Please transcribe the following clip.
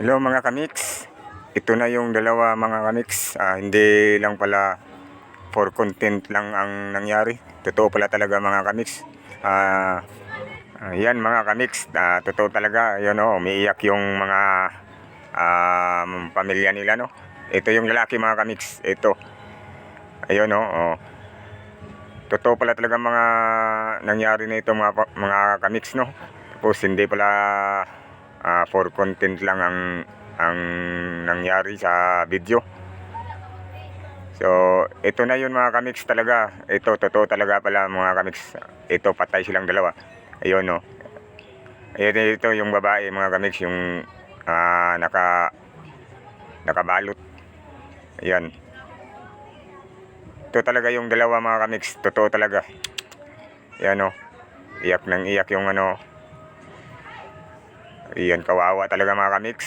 Hello mga kamix. Ito na yung dalawa mga kamix. Ah, hindi lang pala for content lang ang nangyari. Totoo pala talaga mga kamix. Ah, ah, yan mga kamix. Ah, totoo talaga. Yun o, umiiyak yung mga ah, pamilya nila no. Ito yung lalaki mga kamix. Ito. Ayun o. Oh. Totoo pala talaga mga nangyari na ito mga, mga kamix no. Tapos hindi pala ah, for content lang ang ang nangyari sa video. So, ito na yun mga kamix talaga. Ito, totoo talaga pala mga kamix. Ito, patay silang dalawa. Ayun, no. Ayun, ito yung babae mga kamix, yung ah, naka nakabalot. Ayan. Ito talaga yung dalawa mga kamix. Totoo talaga. Ayan, no. Iyak nang iyak yung ano. Iyan, kawawa talaga mga kamix.